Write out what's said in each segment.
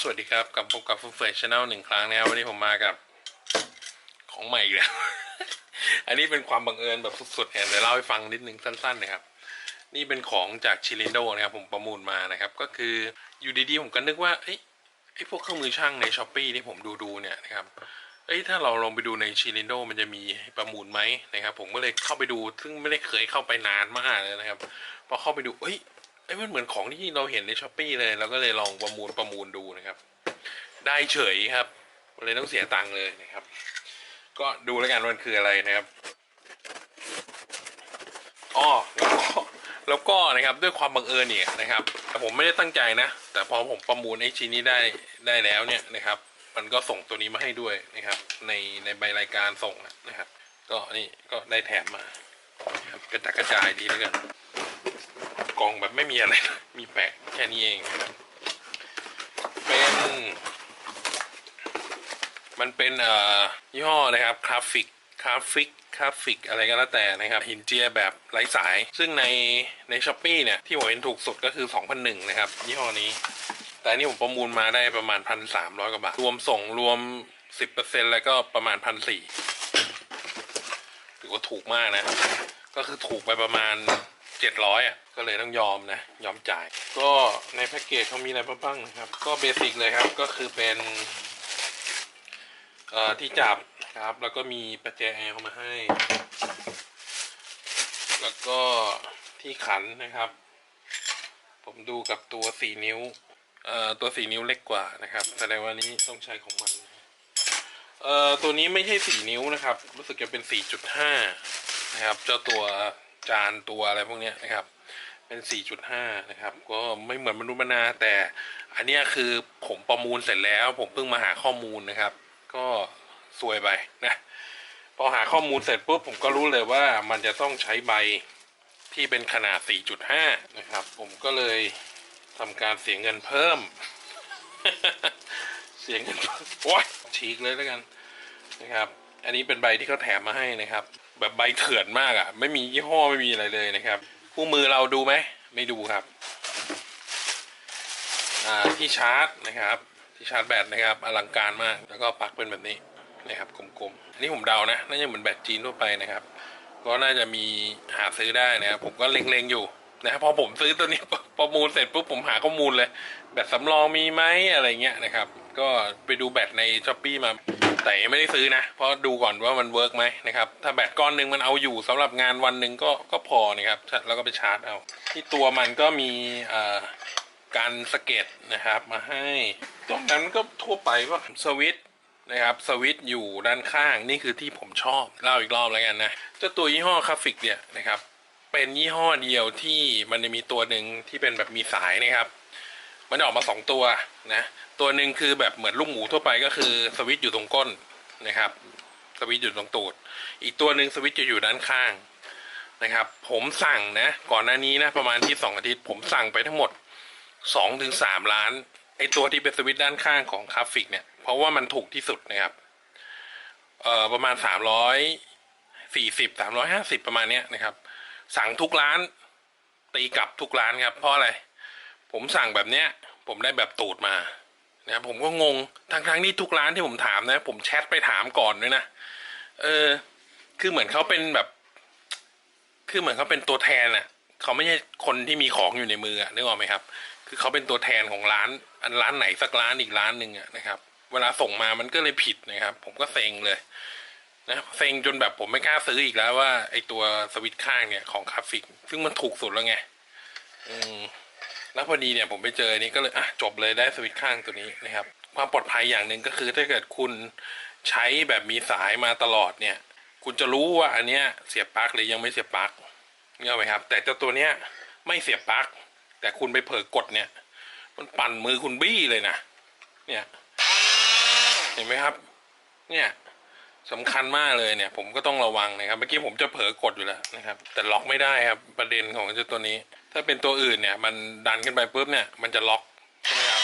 สวัสดีครับกับพบกับฟูเฟชแนลหนึ่งครั้งนะครับวันนี้ผมมากับของใหม่อีกแล้ว อันนี้เป็นความบังเอิญแบบสุดๆเนี่ยเดี๋ยวเล่าให้ฟังนิดนึงสั้นๆนะครับ นี่เป็นของจากชิลินโดนะครับผมประมูลมานะครับ ก็คืออยู่ดีๆผมก็นึกว่าเอ้ยไอ้พวกเครื่องมือช่างในช้อปปีที่ผมดูดูๆเนี่ยนะครับเอ้ยถ้าเราลองไปดูในชิลินโดมันจะมีประมูลไหมนะครับ ผมก็เลยเข้าไปดูซึ่งไม่ได้เคยเข้าไปนานมากเลยนะครับพอเข้าไปดูเอ้ย ไอ้ยมันเหมือนของที่เราเห็นในช้อปปีเลยเราก็เลยลองประมูลประมูลดูนะครับ ได้เฉยครับเลยต้องเสียตังค์เลยนะครับ ก็ดูแล้วกันว่ามันคืออะไรนะครับอ้อแล้วก็แล้วก็นะครับด้วยความบังเอิญเนี่ยนะครับแต่ผมไม่ได้ตั้งใจนะ แต่พอผมประมูลไอ้ชิ้นนี้ได้ได้แล้วเนี่ยนะครับ มันก็ส่งตัวนี้มาให้ด้วยนะครับ ในในใบรายการส่งนะครับ ก็นี่ก็ได้แถมมาครับกระจัดกระจายดีแล้วกัน ล่องแบบไม่มีอะไรมีแปะแค่นี้เองนะครับเป็นมันเป็นเอ่อยี่ห้อนะครับคราฟิกคราฟิกคราฟิกอะไรก็แล้วแต่นะครับ หินเจียแบบไร้สาย ซึ่งในในช้อปปีเนี่ย ที่ผมเห็นถูกสุดก็คือ 2,001 นะครับ ยี่ห้อนี้ แต่อันนี่ผมประมูลมาได้ประมาณ 1,300 กว่าบาท รวมส่งรวม 10%แล้วก็ประมาณ 1,400ถือว่าถูกมากนะ ก็คือถูกไปประมาณ 700อะก็เลยต้องยอมนะ ยอมจ่าย ก็ในแพ็กเกจเขามีอะไรบ้างนะครับ ก็เบสิกเลยครับก็คือเป็นเอ่อที่จับครับ แล้วก็มีประแจแอร์เข้ามาให้ แล้วก็ที่ขันนะครับ ผมดูกับตัวสี่นิ้วเอ่อตัวสี่นิ้วเล็กกว่านะครับแสดงว่านี้ต้องใช้ของมันเอ่อตัวนี้ไม่ใช่สี่นิ้วนะครับ รู้สึกจะเป็นสี่จุดห้านะครับ เจ้าตัว จานตัวอะไรพวกนี้นะครับ เป็น 4.5 นะครับ ก็ไม่เหมือนมนุษย์มนาแต่อันนี้คือผมประมูลเสร็จแล้ว ผมเพิ่งมาหาข้อมูลนะครับ ก็ซวยไปนะพอหาข้อมูลเสร็จปุ๊บผมก็รู้เลยว่ามันจะต้องใช้ใบที่เป็นขนาด 4.5 นะครับ ผมก็เลยทำการเสียเงินเพิ่ม เสียเงินโอ้ยฉีกเลยแล้วกันนะครับ อันนี้เป็นใบที่เขาแถมมาให้นะครับ แบบใบเถื่อนมากอะ่ะ ไม่มียี่ห้อไม่มีอะไรเลยนะครับ คู่มือเราดูไหม ไม่ดูครับ อ่าที่ชาร์จนะครับ ที่ชาร์จแบตนะครับ อลังการมาก แล้วก็ปลั๊กเป็นแบบนี้นะครับกลมๆ อันนี้ผมเดานะ น่าจะเหมือนแบตจีนทั่วไปนะครับ ก็น่าจะมีหาซื้อได้นะครับ ผมก็เล็งๆอยู่นะครับพอผมซื้อตัวนี้ประมูลเสร็จปุ๊บผมหาข้อมูลเลย แบตสำรองมีไหมอะไรเงี้ยนะครับ ก็ไปดูแบตในช้อปปีมา แต่ยังไม่ได้ซื้อนะ เพราะดูก่อนว่ามันเวิร์กไหมนะครับ ถ้าแบตก้อนหนึ่งมันเอาอยู่สำหรับงานวันหนึ่งก็ก็พอนะครับ แล้วก็ไปชาร์จเอา ที่ตัวมันก็มีการสเก็ตนะครับ มาให้ตรงนั้นก็ทั่วไปว่าสวิตนะครับสวิตอยู่ด้านข้างนี่คือที่ผมชอบเล่าอีกรอบแล้วกันนะเจ้าตัวยี่ห้อคาฟิกเนี่ยนะครับ เป็นยี่ห้อเดียวที่มันจะมีตัวหนึ่งที่เป็นแบบมีสายนะครับ มันออกมาสองตัวนะตัวหนึ่งคือแบบเหมือนลูกหมูทั่วไปก็คือสวิตช์อยู่ตรงก้นนะครับ สวิตช์อยู่ตรงตูด อีกตัวหนึ่งสวิตช์จะอยู่ด้านข้างนะครับ ผมสั่งนะ ก่อนหน้านี้นะประมาณที่สองอาทิตย์ ผมสั่งไปทั้งหมดสองถึงสามล้านไอตัวที่เป็นสวิตช์ด้านข้างของคาฟิกเนี่ยเพราะว่ามันถูกที่สุดนะครับเอ่อประมาณสามร้อยสี่สิบสามร้อยห้าสิบประมาณเนี้ยนะครับ สั่งทุกร้าน ตีกลับทุกร้านครับเพราะอะไร ผมสั่งแบบเนี้ย ผมได้แบบตูดมานะครับผมก็งงทั้งทั้งๆที่ทุกร้านที่ผมถามนะ ผมแชทไปถามก่อนด้วยนะเออ คือเหมือนเขาเป็นแบบ คือเหมือนเขาเป็นตัวแทนอะเขาไม่ใช่คนที่มีของอยู่ในมืออะนึกออกไหมครับ คือเขาเป็นตัวแทนของร้าน อันร้านไหนสักร้านอีกร้านหนึ่งอะนะครับ เวลาส่งมามันก็เลยผิดนะครับ ผมก็เซ็งเลยนะเซ็งจนแบบผมไม่กล้าซื้ออีกแล้วว่าไอตัวสวิตช์ข้างเนี่ยของคาฟิก ซึ่งมันถูกสุดแล้วไง อืม แล้วพอดีเนี่ยผมไปเจอนนี้ก็เลยอะจบเลยได้สวิตช์ข้างตัวนี้นะครับ ความปลอดภัยอย่างหนึ่งก็คือถ้าเกิดคุณใช้แบบมีสายมาตลอดเนี่ย คุณจะรู้ว่าอันเนี้ยเสียบปลั๊กหรือยังไม่เสียบปลั๊กเนี่ยไหมครับ แต่เจ้าตัวเนี้ยไม่เสียบปลั๊กแต่คุณไปเผลอกดเนี่ย มันปั่นมือคุณบี้เลยนะเนี่ยเห็นไหมครับ เนี่ยสำคัญมากเลยเนี่ย ผมก็ต้องระวังนะครับ เมื่อกี้ผมจะเผลอกดอยู่แล้วนะครับ แต่ล็อกไม่ได้ครับ ประเด็นของเจ้าตัวนี้ ถ้าเป็นตัวอื่นเนี่ย มันดันขึ้นไปปุ๊บเนี่ย มันจะล็อกใช่ไหมครับ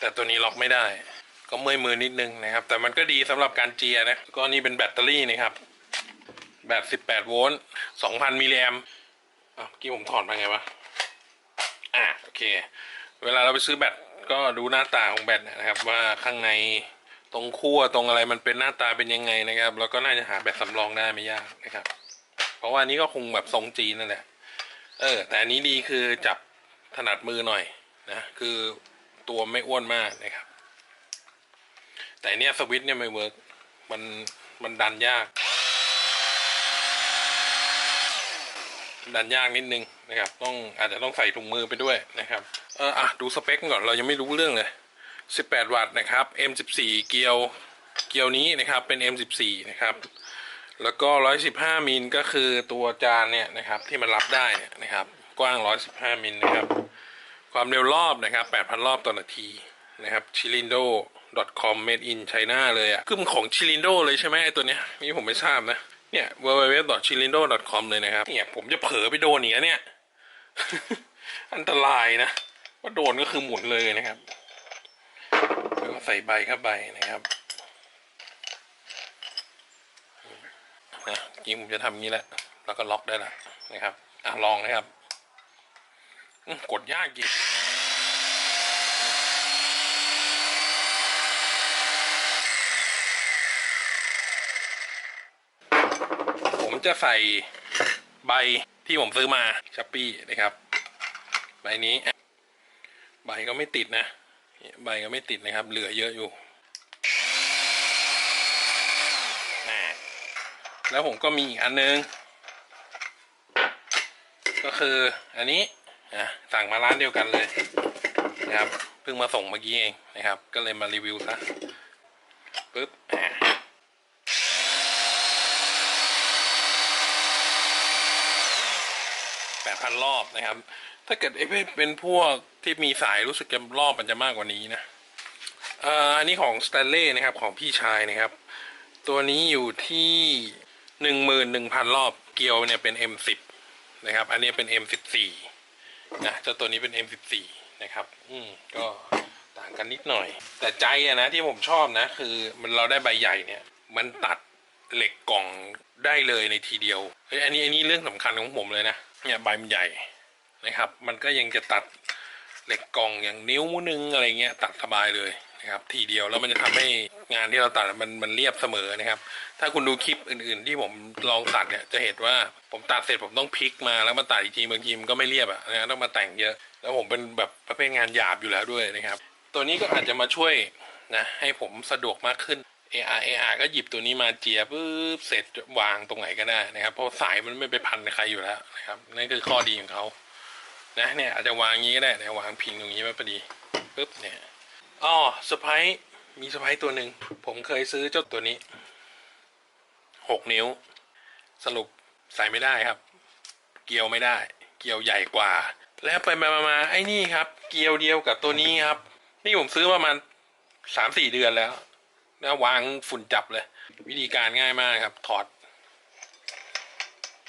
แต่ตัวนี้ล็อกไม่ได้ ก็เมื่อยมือนิดนึงนะครับ แต่มันก็ดีสำหรับการเจียนะ ก็นี่เป็นแบตเตอรี่นะครับ แบต 18 โวลต์ 2,000 มิลลิแอมอะเมื่อกี้ผมถอดมาไงวะ อะโอเค เวลาเราไปซื้อแบตก็ดูหน้าตาของแบตนะครับ ว่าข้างในตรงขั้วตรงอะไรมันเป็นหน้าตาเป็นยังไงนะครับ แล้วก็น่าจะหาแบตสำรองได้ไม่ยากนะครับ ราะว่านี้ก็คงแบบทรงจีนนั่นแหละ เออ แต่อันนี้ดีคือจับถนัดมือหน่อยนะ คือตัวไม่อ้วนมากนะครับ แต่อันเนี้ยสวิตช์เนี่ยไม่เวิร์กมันมันดันยาก ดันยากนิดนึงนะครับ ต้องอาจจะต้องใส่ถุงมือไปด้วยนะครับ เอออะดูสเปคก่อนเรายังไม่รู้เรื่องเลย 18 วัตต์นะครับ M14 เกียวเกียวนี้นะครับเป็น M14 นะครับ แล้วก็115มิลก็คือตัวจานเนี่ยนะครับที่มันรับได้เนี่ยนะครับ กว้าง115มิลนะครับ ความเร็วรอบนะครับ8,000รอบต่อนาทีนะครับ chilindo com made in China เลยอะ่ะคือมันของ chilindo เลยใช่ไหมไอตัวเนี้ยนี่ผมไม่ทราบนะเนี่ย www chilindo com เลยนะครับเนี่ยผมจะเผลอไปโดนนี้เนี่ยอันตรายนะว่าโดนก็คือหมุนเลยนะครับแล้วก็ใส่ใบเข้าไปนะครับ นะจริงผมจะทำอย่างนี้แหละแล้วก็ล็อกได้ละนะครับ อะลองนะครับกดยากจริงผมจะใส่ใบที่ผมซื้อมาช้อปปี้นะครับ ใบนี้ ใบก็ไม่ติดนะเนี่ยใบก็ไม่ติดนะครับ เหลือเยอะอยู่น่ะ แล้วผมก็มีอีกอันนึง ก็คืออันนี้อะสั่งมาร้านเดียวกันเลยนะครับเพิ่งมาส่งเมื่อกี้เองนะครับ ก็เลยมารีวิวซะปึ๊บอะแปดพันรอบนะครับ ถ้าเกิดไอ้เป็นพวกที่มีสายรู้สึกจะรอบมันจะมากกว่านี้นะอันนี้ของสแตนเล่นะครับของพี่ชายนะครับ ตัวนี้อยู่ที่ หนึ่งหมื่นหนึ่งพันรอบเกียวเนี่ยเป็น M10 นะครับ อันนี้เป็น M14 นะเจ้าตัวนี้เป็น M14 นะครับ อืมก็ต่างกันนิดหน่อย แต่ใจอะนะที่ผมชอบนะ คือมันเราได้ใบใหญ่เนี่ย มันตัดเหล็กกล่องได้เลยในทีเดียวเฮ้ยอันนี้อันนี้เรื่องสำคัญของผมเลยนะเนี่ยใบมันใหญ่นะครับ มันก็ยังจะตัดเหล็กกล่องอย่างนิ้วนึงอะไรเงี้ยตัดสบายเลย นะครับทีเดียวแล้วมันจะทำให้งานที่เราตัดมันมันเรียบเสมอนะครับ ถ้าคุณดูคลิปอื่น ๆ ที่ผมลองตัดเนี่ยจะเห็นว่าผมตัดเสร็จผมต้องพลิกมาแล้วมาตัดอีกทีบางทีมันก็ไม่เรียบอะนะต้องมาแต่งเยอะ แล้วผมเป็นแบบประเภทงานหยาบอยู่แล้วด้วยนะครับ ตัวนี้ก็อาจจะมาช่วยนะให้ผมสะดวกมากขึ้น AR AR ก็หยิบตัวนี้มาเจียปุ๊บเสร็จวางตรงไหนก็ได้นะครับ เพราะสายมันไม่ไปพันใครอยู่แล้วนะครับนั่นคือข้อดีของเขานะเนี่ยอาจจะวางอย่างนี้ก็ได้นะวางพิงตรงนี้ไว้พอดีปุ๊บเนี่ย อ๋อสไปมีสไปตัวหนึ่ง ผมเคยซื้อเจ้าตัวนี้หกนิ้ว สรุปใส่ไม่ได้ครับ เกียวไม่ได้ เกียวใหญ่กว่า แล้วไปมามาไอ้นี่ครับ เกียวเดียวกับตัวนี้ครับ นี่ผมซื้อประมาณสามสี่เดือนแล้วนะวางฝุ่นจับเลย วิธีการง่ายมากครับ ถอด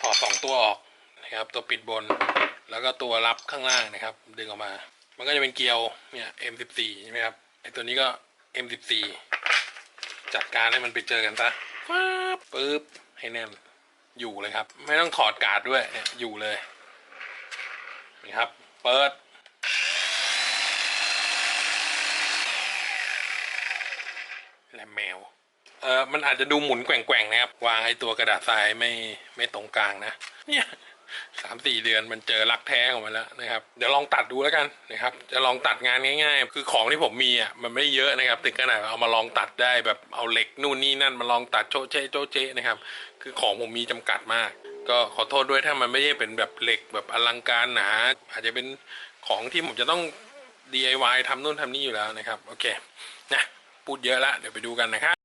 ถอดสองตัวออกนะครับ ตัวปิดบน แล้วก็ตัวรับข้างล่างนะครับ ดึงออกมา มันก็จะเป็นเกลียวเนี่ย M14 ใช่ไหมครับ ไอตัวนี้ก็ M14 จัดการให้มันไปเจอกันซะฟ้าบปึ๊บให้แน่นอยู่เลยครับ ไม่ต้องถอดการ์ดด้วยเนี่ยอยู่เลยนี่ครับ เปิด แลมแมว เออมันอาจจะดูหมุนแกว่งๆนะครับ วางไอตัวกระดาษทรายไม่ไม่ตรงกลางนะ เนี่ย สามสี่เดือนมันเจอรักแท้ของมันแล้วนะครับเดี๋ยวลองตัดดูแล้วกันนะครับ จะลองตัดงานง่าย ๆ คือของที่ผมมีอะมันไม่เยอะนะครับถึงขนาดเอามาลองตัดได้แบบเอาเหล็กนู่นนี่นั่นมาลองตัดโจ๊ะเจ๊ะโจ๊ะเจ๊ะนะครับ คือของผมมีจำกัดมาก ก็ขอโทษด้วยถ้ามันไม่ได้เป็นแบบเหล็กแบบอลังการหนาอาจจะเป็นของที่ผมจะต้อง DIY ทำนู่นทำนี่อยู่แล้วนะครับโอเคนะพูดเยอะละเดี๋ยวไปดูกันนะครับ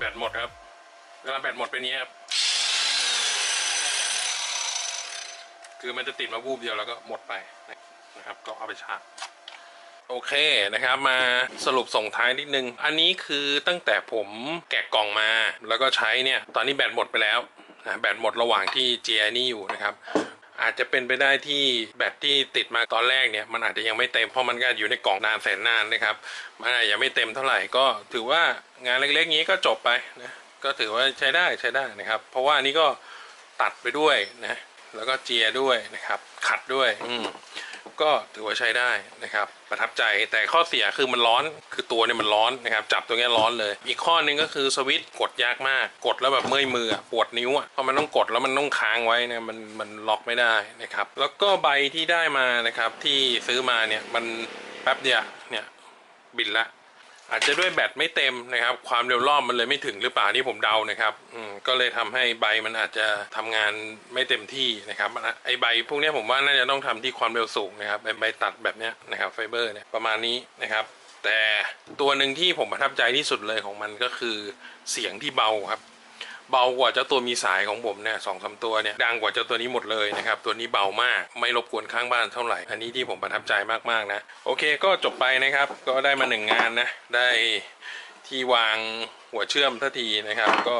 แบตหมดครับเวลาแบตหมดเป็นนี้ครับคือมันจะติดมาวูบเดียวแล้วก็หมดไปนะครับ ก็เอาไปชาร์จโอเคนะครับมาสรุปส่งท้ายนิดนึง อันนี้คือตั้งแต่ผมแกะกล่องมา แล้วก็ใช้เนี่ย ตอนนี้แบตหมดไปแล้วนะแบตหมดระหว่างที่เจียนี่อยู่นะครับ อาจจะเป็นไปได้ที่แบตที่ติดมาตอนแรกเนี่ยมันอาจจะยังไม่เต็มเพราะมันก็อยู่ในกล่องนานแสนนานนะครับมันอาจจะยังไม่เต็มเท่าไหร่ก็ถือว่างานเล็กๆนี้ก็จบไปนะก็ถือว่าใช้ได้ใช้ได้นะครับ เพราะว่านนี้ก็ตัดไปด้วยนะแล้วก็เจียด้วยนะครับ ขัดด้วย อืม ก็ถือว่าใช้ได้นะครับ ประทับใจแต่ข้อเสียคือมันร้อนคือตัวเนี่ยมันร้อนนะครับ จับตัวนี้ร้อนเลย อีกข้อหนึงก็คือสวิตช์กดยากมาก กดแล้วแบบเมื่อยมือปวดนิ้วอะเพราะมันต้องกดแล้วมันต้องค้างไว้นะมันมันล็อกไม่ได้นะครับ แล้วก็ใบที่ได้มานะครับที่ซื้อมาเนี่ยมันแป๊บเดียวเนี่ยบินละ อาจจะด้วยแบตไม่เต็มนะครับ ความเร็วรอบมันเลยไม่ถึงหรือเปล่านี่ผมเดานะครับอืมก็เลยทำให้ใบมันอาจจะทำงานไม่เต็มที่นะครับไอใบพวกเนี้ยผมว่าน่าจะต้องทำที่ความเร็วสูงนะครับใบใบตัดแบบเนี้ยนะครับไฟเบอร์เนี่ยประมาณนี้นะครับ แต่ตัวหนึ่งที่ผมประทับใจที่สุดเลยของมันก็คือเสียงที่เบาครับ เบากว่าเจ้าตัวมีสายของผมเนี่ยสองสามตัวเนี่ยดังกว่าเจ้าตัวนี้หมดเลยนะครับ ตัวนี้เบามากไม่รบกวนข้างบ้านเท่าไหร่ อันนี้ที่ผมประทับใจมากๆนะ โอเคก็จบไปนะครับ ก็ได้มาหนึ่งงานนะ ได้ที่วางหัวเชื่อมทันทีนะครับ ก็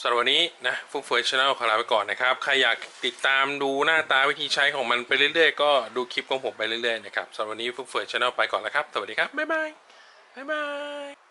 สำหรับวันนี้นะฟุกเฟอร์ชแนลขอลาไปก่อนนะครับ ใครอยากติดตามดูหน้าตาวิธีใช้ของมันไปเรื่อยๆ ก็ดูคลิปของผมไปเรื่อยๆนะครับสำหรับวันนี้ฟุกเฟอร์ชแนลไปก่อนแล้วครับ สวัสดีครับ บ๊ายบาย บ๊ายบาย